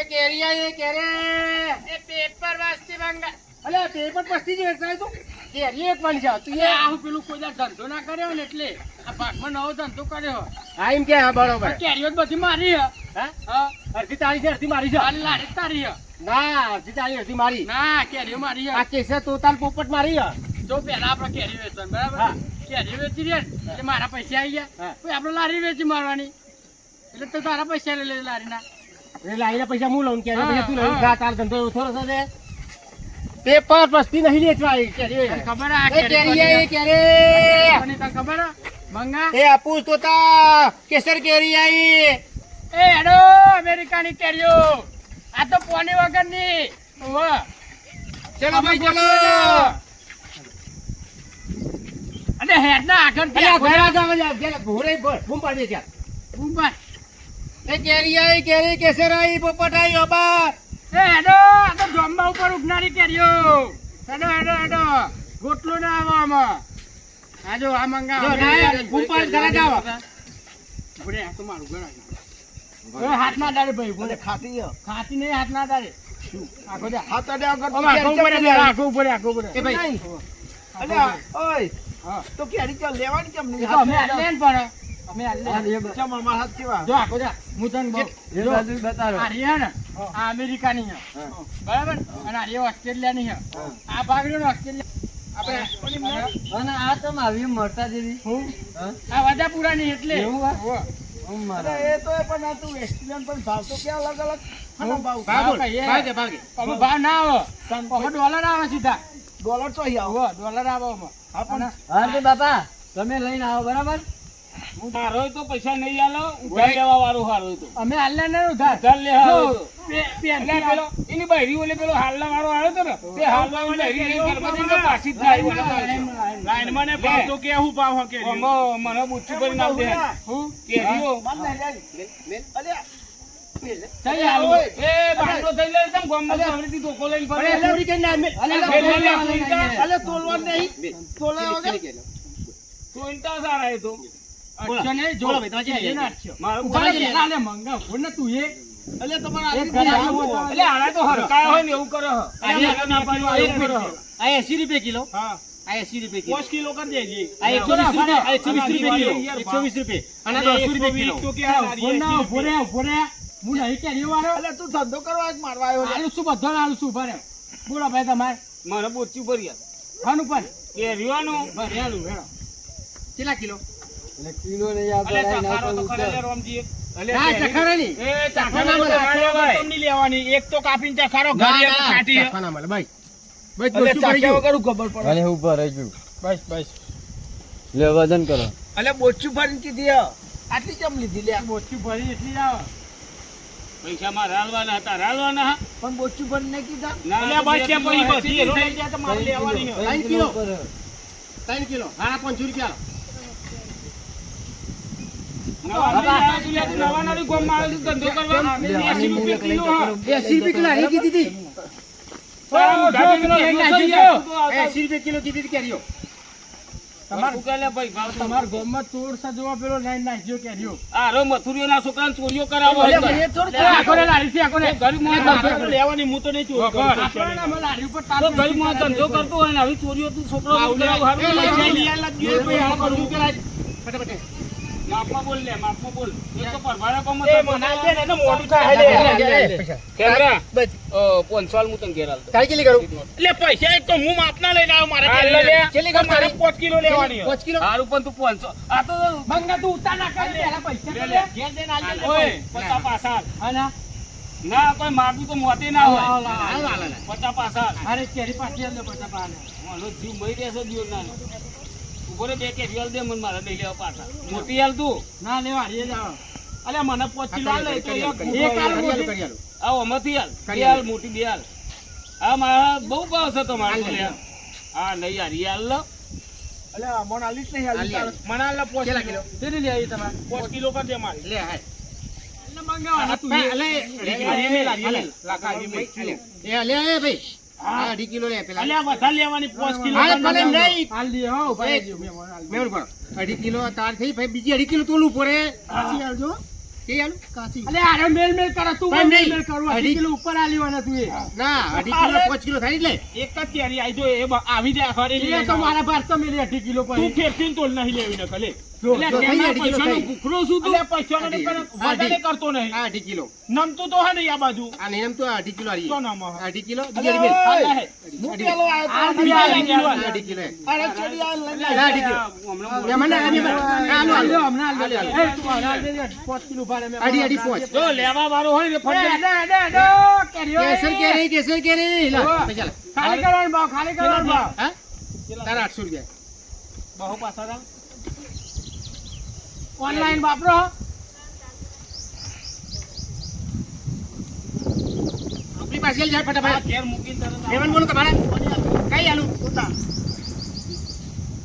એ કેરિયા એ કેરે. એ paper વાસ્તી મંગા અલે paper પસ્તી જ વેચાય તો. કેરી એક વાળી છે તું એ આવું પેલું કોઈ ધંધો ના કર્યો ને એટલે આ ભાગમાં નવો ધંધો કર્યો. હા એમ કે હા બરોબર. કેરીઓ બધી મારી હે. હા? હા. અડધી તારી છે અડધી મારી છે? લારી જ તારી ના અડધી તારી અડધી મારી. ના કેરીઓ મારી આ કેસે તોતાલ પોપટ મારી જો પેલા આપણે કેરી વેચવાની બરાબર. કેરી વેચી રહ્યા એટલે મારા પૈસા આવી ગયા. પછી આપણે લારી વેચી મારવાની? એટલે તો તારા પૈસા લઈ લે લારીના. એટલે લાઈના પૈસા હું લઉં કે પૈસા તું લઈ હા. તાર ધંધો થોડો થશે પેપર પસ્તી નહીં કેરી. તને ખબર આ કેરી કેરી એ કોની કેરી. કોની તને ખબર? મંગા? એ આપુસ તોતા કેસર કેરી આઈ. એ હેડો અમેરિકાની કેરીઓ. આ તો પોની વગરની. વાહ ચલો ભાઈ ચલો. અને હેડ ના આગળ ભૂમ પાડી જા. ગેલા ભોરે પાડી દે. એ કેરી આવી કેરી કેસર આઈ પોપટ આવી અબાર એ હેડો આ તો જોમ્બા ઉપર ઉગનારી કેરીઓ. હેડો હેડો હેડો. ગોટલો ના આવો આમાં. આ જો આ મંગા જો, ના, ઉપર ઘરે જાવ ભૂરે, આ તો મારું ઘર આવ્યું. ઓય, ડાળે ભાઈ ભૂરે. ખાતી ખાતી નહીં હાથ ડાળે આખો જા હાથ અડે આખો ઉપર આખો ઉપર લે, આખો ઉપર લે. એ ભાઈ. અલ્યા ઓય. તો કેરી ચાલ લેવાની કેમ નહીં? અમે અમે હાલ લે. ચમ અમારા કેવા જો આખો જા. હું તને બહુ- જો, આ આ અમેરિકાની છે. બરાબર? અને આ રહ્યા ઓસ્ટ્રેલિયાની છે. આ ભાગ ને ઓસ્ટ્રેલિયા અને આ તમ આવી મળતા જેવી. હું? આ વજાપુરાની એટલે. એવું આ? હોવે. હમ અરે મારા. એ તો પણ તું એક્સિડન્ટ પણ ભાવ તો ક્યાં અલગ અલગ ભાવ? ભાગો. ભાગે ના આવે. ડોલર આવે સીધા. ડોલર તો અહીંયા ડોલર આવે હા પણ હા બાપા તમે લઈને આવો બરાબર? મારો તો પૈસા નહીં આલો ઉધાર લેવા વાળું હારું તો અમે હાલના ને ઉધાર. ઉધાર લે હારું પેલો એની બૈરી ઓલે પેલો હાલના વાળો આવ્યો તો ને તે હાલના વાળો તો પાછી જ આવી લાઈનમાં ભાવ તો કે હું ભાવ કે મને બુચ્ચી કરી નાખ દે. હું. કેરીઓ. અલ્યા તોલવા નહીં. તોલા સારા એ તો. અચ્છા ને જો. ભાઈ, તમે ક્યાં એ ગયા? નાખ્યો. ઊભા રહી લે, લે, મંગા ફોન ને તું એ. અલ્યા તમારા એક હાથની ઘરે આવું. આવો. એટલે આના તો હરકાયો હોય ને એવું કરો. આ ના પાડ્યું, એવું કરો. આ 80 રૂપિયા કિલો. હા. આ 80 રૂપિયા કિલો. પાંચ કિલો કરી દેજે. આ 120 રૂપિયા. આ 120 રૂપિયા કિલો. 120 રૂપિયા. અને 100 રૂપિયા કિલો. તો કે આ ઊભો ના, ઊભો રે, હું નહીં કેરીઓ વાળો. અલ્યા તું ધંધો કરવા જ મારવા આવ્યો. આલું શું બધો ને આલું ઊભા રહો. બોલો ભાઈ તમારે. મને બોચી ભરી ખાનું પર કેરીઓનું ભરી આલું હેડો. કેટલા કિલો? એટલે કિલો ને યાદ અલે ચખારો તો ખરે લે ઉતર. અલે ના ચખારો ની એ ચખાના મળે, ભાઈ ચખાના તમને લેવાની. એક તો કાપીને ચખારો ઘરે એક ના ખાટી હે. ચખા ના મળે ભાઈ ભાઈ અલ્યા બોચું પડી ગયું. વગર ખબર પડે. અલે ઉપર રહી ગયું બસ બસ. લે વજન કરો. અલે બોચું ભરીને કીધી આટલી કેમ લીધી? લે બોચી ભરી એટલી આવે. પૈસા માં રાલવાના હતા રાલવાના પણ પણ બોચું કીધા? ના બસ કે પછી બધી એનો લઈ તો મારે લેવાની હે. ત્રણ કિલો? ત્રણ કિલો? હા પાંચસો રૂપિયા નવા નવી આવ્યા છું, લે, તું નવા નવી ગોમમાં આવ્યો છું ધંધો કરતો હોય ને ચોરીઓ તું છોકરો માપમાં બોલ લે, માપમાં બોલ. એક તો પરભારા ગામમાં એ ધંધો મનાઈ ને, એને મોઢું થાય લે. લે, લે, લે, પૈસા. કેમેરા? બસ. અ, પાંચસો હું તને ઘેર આલતો. તારી કેટલી કરું એટલે પૈસા એક તો હું માપના લઈને આવ્યો મારે હાલ લે. લે. કરું મારે તારી? કિલો લેવાની પાંચ કિલો? હારું પણ તું પાંચસો આ તો મંગા તું ઉતાર ના કરી લે પૈસા લે લે ઘેર જઈને આલ ઓય પચાસ પાસા હાના ના કોઈ માગું તો મોતી ના હોય પાસા અરે કેરી પાછી પાસા જીવ મરી રહેશે ના ઊભો બે કે વેલ દે મને મારે લઈ લેવા પાછા મોટી હાલ તું ના લેવા હરીએ જાવ આવો અલે મને પાંચ કિલો આલ દે તો એક કરી આલો, મોટી આવો આમાંથી હાલ કરી બે હાલ મોટી બે હાલ આ મારા બહુ ભાવ છે તમારે હાલ, હાલ. હા નહીં હારી હાલ લો અલ્યા મને આલી જ નહીં હાલ મને હાલ લો પાંચ કિલો? કેટલી લે આવી તમારે પોચ કિલો કરજે મારી લે, હા એટલે મંગાવવાના તું લે લે લે લે લે લે લે લે લે લે લે લે, લે લે લે લે લે લે લે લે હા, અઢી કિલો લે પેલા. અલ્યા વધારે લેવાની પાંચ કિલો ભલે નહીં. હાલ દે, હો, ભાઈ, મેં મને હાલ દે. મેં બોલું, અઢી કિલો તાર થઈ ભાઈ બીજી અઢી કિલો તોલું પડે. પાછી આવજો કે આલું? કાચી. અલે આરે મેલ મેલ કરે તું મેલ નહીં. મેલ કરવું અઢી- કિલો ઉપર આલીવાના તું એ. ના અઢી કિલો પાંચ કિલો થાય એટલે. એક જ કેરી આવી જો એ આવી જાય અખવાડિયે એ તો મારા ભાર તો મેલી અઢી કિલો તું પર તોલ નહીં લેવી ને કલે લેવા વાળો હોય. કેસર કેરી કેસર કેરી. ખાલી કરવાનું ભાવ ખાલી કરવાનું ભાવ. તારા આઠસો રૂપિયા. બહુ પાછા. ઓનલાઈન વાપરો. આપણી પાસે જાય ફટાફટ. ઘેર મૂકી. તમારે. કઈ આલું? તોતા.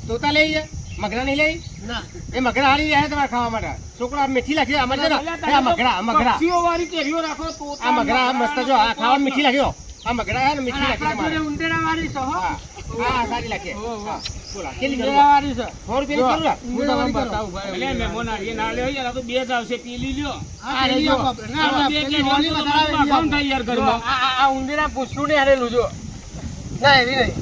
તોતા લઈ જાય મગરા નહીં લઈ? ના. એ મગરા હારી જાય તમારે ખાવા માટે. છોકરા મીઠી લાગી અમારે છે ને આ મગરા મગરા. વાળી કેરીઓ રાખો તો આ મગરા મસ્ત જો આ ખાવા મીઠી લાગ્યો આ મગરા હે ને મીઠી લાગે તમારે. ઉંદેડા વાળી છે હા. હા સારી લાગે હા. આવીએ ના હારેલું જો ના એવી નહીં.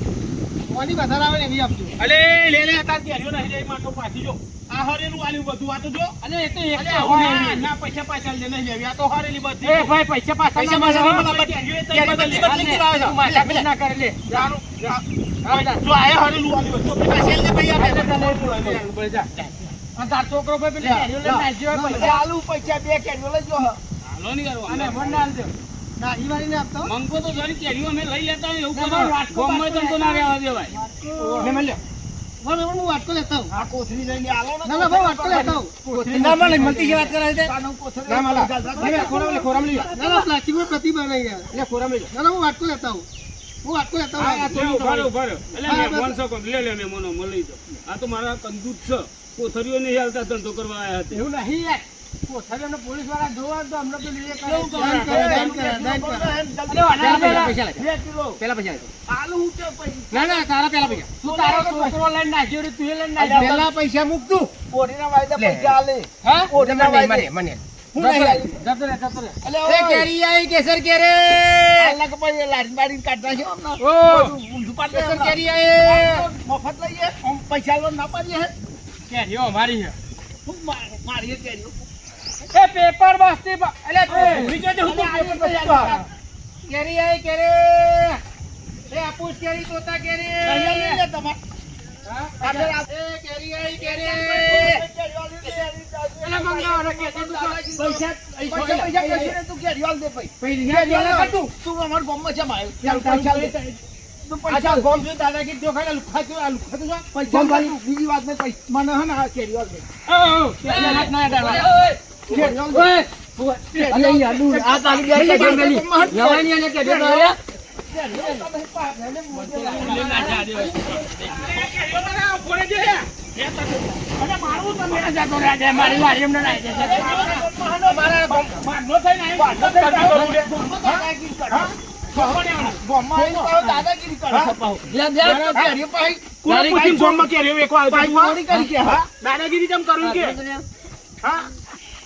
વાલી વધારે આવે ને એવી આપજો. અલે લે લે તાર કેરીઓ નહીં જાય માટો પાછી જો. આ હરેલું આલ્યું બધું. આ તો જો. અને એ તો એક અલે તો આવું હોય. નહીં, ના પૈસા પાછા લે લેવી આ તો હરેલી બધી. એ ભાઈ પૈસા પાછા પૈસા પાછા મળે. નહીં મળે. કેરીઓ એ બદલી બદલી બદલી બદલી કરાવે કરાવે છે. તું માથાકૂટ ના કરે લે. તારું જો. આ હરેલું આલ્યું બધું. પૈસા લે ભાઈ આપે. અને તાર છોકરો ભાઈ પેલી કેરીઓ લઈને નાખ્યો પૈસા. આલુ પૈસા બે કેરીઓ લઈ હાલો નહીં યાર, અને મને આલજો. ના ઈ વાળી ને આપતો. મંગો તો જરી કેરીઓ અમે લઈ લેતા એવું કરો. તો ના રહેવા દેવાય. લ્યો. ના ના હું વાટકો લેતા આવું. આ કોથળી લઈને આલો ના. ના ભાઈ વાટકો લેતા ના વાત કરે છે. ના ના લે, ખોરામ લે પ્રતિભા નહીં યાર લે ખોરામ લઈ ના ના હું વાટકો લેતા આવું. હું વાટકો લેતા આ- આ તો ઊભા રહો, એટલે હા, મહેમાન બસ. છો લે લે મહેમાનો મળી જાઓ. આ તો મારા કંદૂત છે. કોથળીઓ નહીં હાલતા ધંધો કરવા આવ્યા હતા એવું નહીં યાર. કોથળીઓને પોલીસવાળા જોવા તો અમને પેલું એ કરે. પેલા પૈસા આલુ પછી. ના તારા પેલા પૈસા. તું તારો છોકરો લઈને નાખ્યો રે, તું લઈને નાખ્યો. પેલા પૈસા મૂક તું. વાયદા પૈસા આલે. હા? વાયદા. મને મફત લઈએ. પૈસા પાડીએ. કેરીઓ અમારી છે. મારી કેરીઓ. એ પેપર બસ્તી એટલે ભૂલી જજે, હું પેપર. કેરી આઈ કેરી એ આપુસ કેરી તોતા કેરી તમારે. બીજી વાત ને પૈસા મને હે કરે. દાદાગીરી કેમ કરું કે હા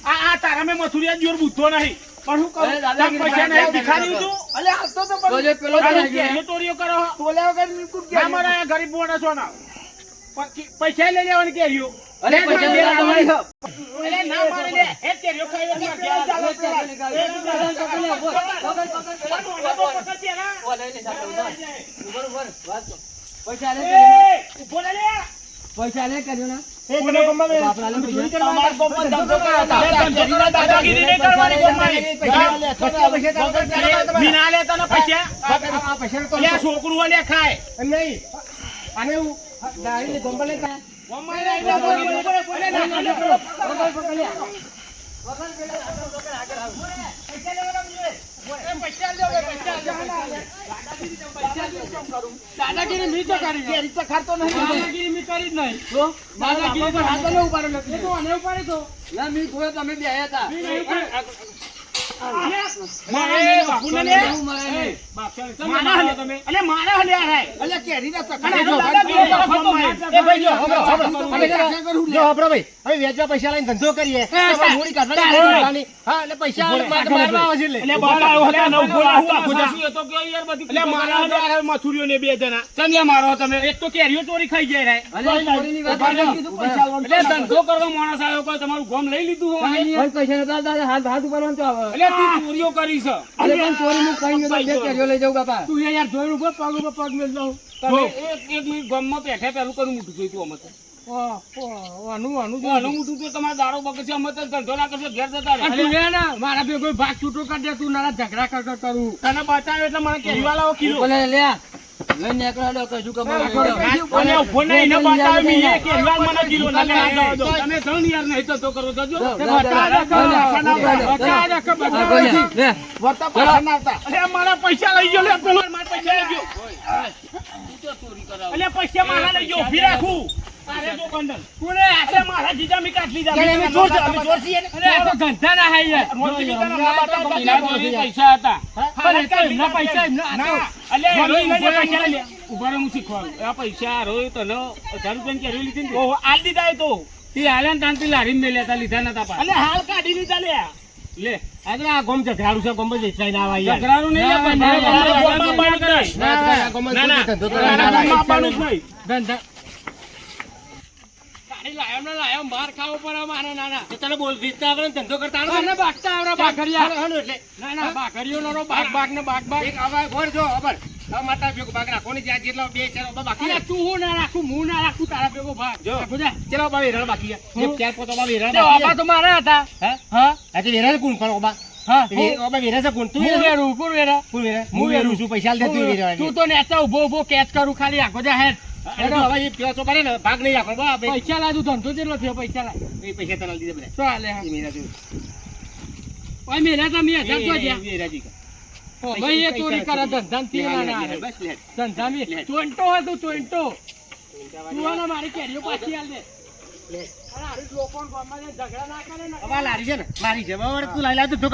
આ આ તારા મેં મથુરિયા જોર બુદ્ધો નહીં પણ હું કહું અરે પૈસા નહીં ભિખારી તું અલે આ તો તો પણ પેલો ચોરીઓ કરો. તોલ્યા વગર બિલકુલ ના. મારા આ ગરીબ મોણા છો ના પૈસા લઈ લેવાની કેરીઓ અરે, પૈસા લઈ લેવાની. અરે ના મારે લે એ કેરીઓ ખાઈ કેરીઓ ચાલો. એ પૈસા લે લે. પૈસા લે કર્યો ને છોકરું ખાય. નહીં. ગોંબા દાદાગીરી મી તો કરી છે. કેરી ચખાડતો નહીં. દાદાગીરી મી કરી જ નહીં. દાદાગીરી પર હાથ ન ઉપાડો નથી. તો આને ઉપાડે તો. ના, મી જોયો તમે બે આયા હતા. વેચવા પૈસા લઈને ધંધો કરીએ પૈસા ખાઈ જાય ધંધો કરવા માણસ આવ્યો તમારું ગોમ લઈ લીધું હાથ હાથ ઉપાડવાનું આવે. તું ચોરીઓ કરી છે. અરે પણ ચોરી નું કઈ ગયો તો બે કેરીઓ લઈ જાવ બાપા. તું યાર જોઈ રૂપો પગ ઉપર પગ મેલ જાવ તમે એક એક મિનિટ ગામમાં બેઠે પેલું કરું મૂઠું અમે તો આનું, આનું હું આનું મૂઠું તમારે દારૂ બગડશે અમે તો ધંધો ના કરશે ઘેર જતા રહે. તું રે ને, મારા ભેગો ભાગ છૂટો કરી દે તું નારા ઝઘડા કર. તને બતાવે એટલે મને કહેવાલાઓ કીધું બોલે લે પૈસા લઈ ગયો પૈસા લઈ ગયો પૈસા મારા લઈ ગયો ઊભી રાખું. ને. આ તો ના ના પૈસા હતા. તો ના. આ હજાર રૂપિયાની કેરી લીધી ને દીધા તો. તે હાલે ને તાનથી મેલ્યા હતા, લીધા નતા પાછા. અલે હાલ કાઢી લીધા લે. લે આ આ ગોમ ઝઘડાનું છે, ગોમ જ વેચાઈને આવા યાર. ઝઘડાનું નહીં પણ ના, ના, ગોમાં જ નહીં. ના, ના, આ ના ના ધંધો ના. ના, ગોમાં આપવાનું જ નહીં. ધંધા લાયો ને લાયો, માર ખાવો પડે મારે નાના તો તને બોલ વેચતા આવડે ધંધો કરતા આવડે ને? બાગતા આવરા બાકરિયા. હાલો, હાલો એટલે. ના ના બાકરીઓ નો બાગ બાગ ને બાગ બાગ એક આવા ઘોર જો, ખબર. હવે માતા ભેગું ભાગ રાખો ને જ્યાં જેટલા બે ચાર બાકી અરે તું હું ના રાખું હું ના રાખું તારા ભેગો ભાગ જો. ચલો બાકી. ચાર પોતા બાકી તો મારા હતા હે? હા આ તો કોણ પણ ઊભા? હા વે- હું છે કોણ? તું વેરું કોણ વેરા કોણ વેરાળ? હું હું વેરું વેરું. છું. પૈસા દે, તું. તું તો નેતા ઊભો ઊભો કેચ કરું ખાલી આખો જા હેડ અરે જો હવે એ ને, ભાગ નહીં ભાઈ. પૈસા લાદું ધંધો જેટલો થયો પૈસા લાય. એ પૈસા તને દીધા બધા. તો હાલે મેરા. ઓય મેરા તમે હજાર તો જ્યાં. ભાઈ એ ચોરી કરે ધંધા ને બસ લે. ધંધા ચોંટો હતો ચોંટો. તું મારી કેરીઓ પાછી હાલ દે. લારી છે ને લારી છે. બરાબર તું લારી લાવ ધંધો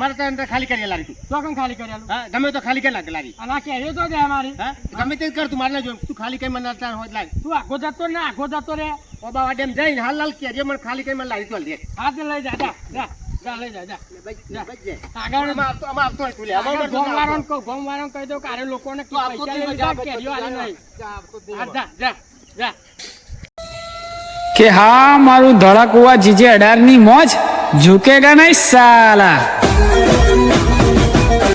મારે તો અંદર ખાલી કરી લારી તું. તો ખાલી કરી હા ગમે તો ખાલી કરી લાગે લારી. અને આ કેરીઓ તો દે મારી ગમે તે કર તું મારે ના તું ખાલી કઈ મને હોય તો તું આખો જતો ને આખો જતો રે. ઓબા વાડેમ જઈને હાલ લાલ કે મને ખાલી કઈ મને લારી તો દે. હાથ લઈ જા લઈ લોકોને જા, કેરીઓ જા, આલી નહીં. જા, આવતો જ નહીં. હા, જા જા જા કે હા મારું ધડા જીજે અઢારની મોજ ઝૂકેગા નહીં સાલા.